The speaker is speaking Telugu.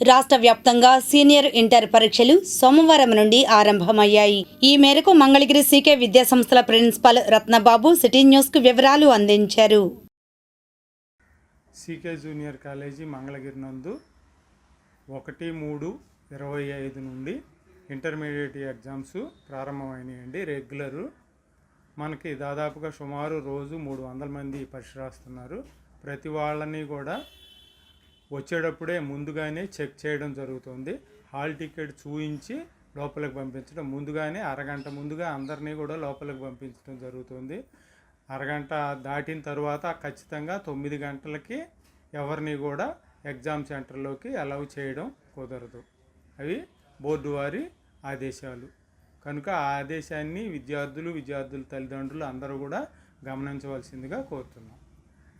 రాష్ట్ర వ్యాప్తంగా సీనియర్ ఇంటర్ పరీక్షలు సోమవారం నుండి ఆరంభమయ్యాయి. ఈ మేరకు మంగళగిరి సీకే విద్యాసంస్థల ప్రిన్సిపల్ రత్నబాబు సిటీ న్యూస్కు వివరాలు అందించారు. సీకే జూనియర్ కాలేజీ మంగళగిరి నందు ఒకటి మూడు ఇరవై ఐదు నుండి ఇంటర్మీడియట్ ఎగ్జామ్స్ ప్రారంభమైనాయండి రెగ్యులరు. మనకి దాదాపుగా సుమారు రోజు మూడు వందల మంది పరీక్ష రాస్తున్నారు. ప్రతి వాళ్ళని కూడా వచ్చేటప్పుడే ముందుగానే చెక్ చేయడం జరుగుతుంది. హాల్ టికెట్ చూయించి లోపలికి పంపించడం. ముందుగానే అరగంట ముందుగా అందరినీ కూడా లోపలికి పంపించడం జరుగుతుంది. అరగంట దాటిన తర్వాత ఖచ్చితంగా తొమ్మిది గంటలకి ఎవరిని కూడా ఎగ్జామ్ సెంటర్లోకి అలౌ చేయడం కుదరదు. అవి బోర్డు వారి ఆదేశాలు. కనుక ఆ ఆదేశాన్ని విద్యార్థులు విద్యార్థుల తల్లిదండ్రులు అందరూ కూడా గమనించవలసిందిగా కోరుతున్నాం.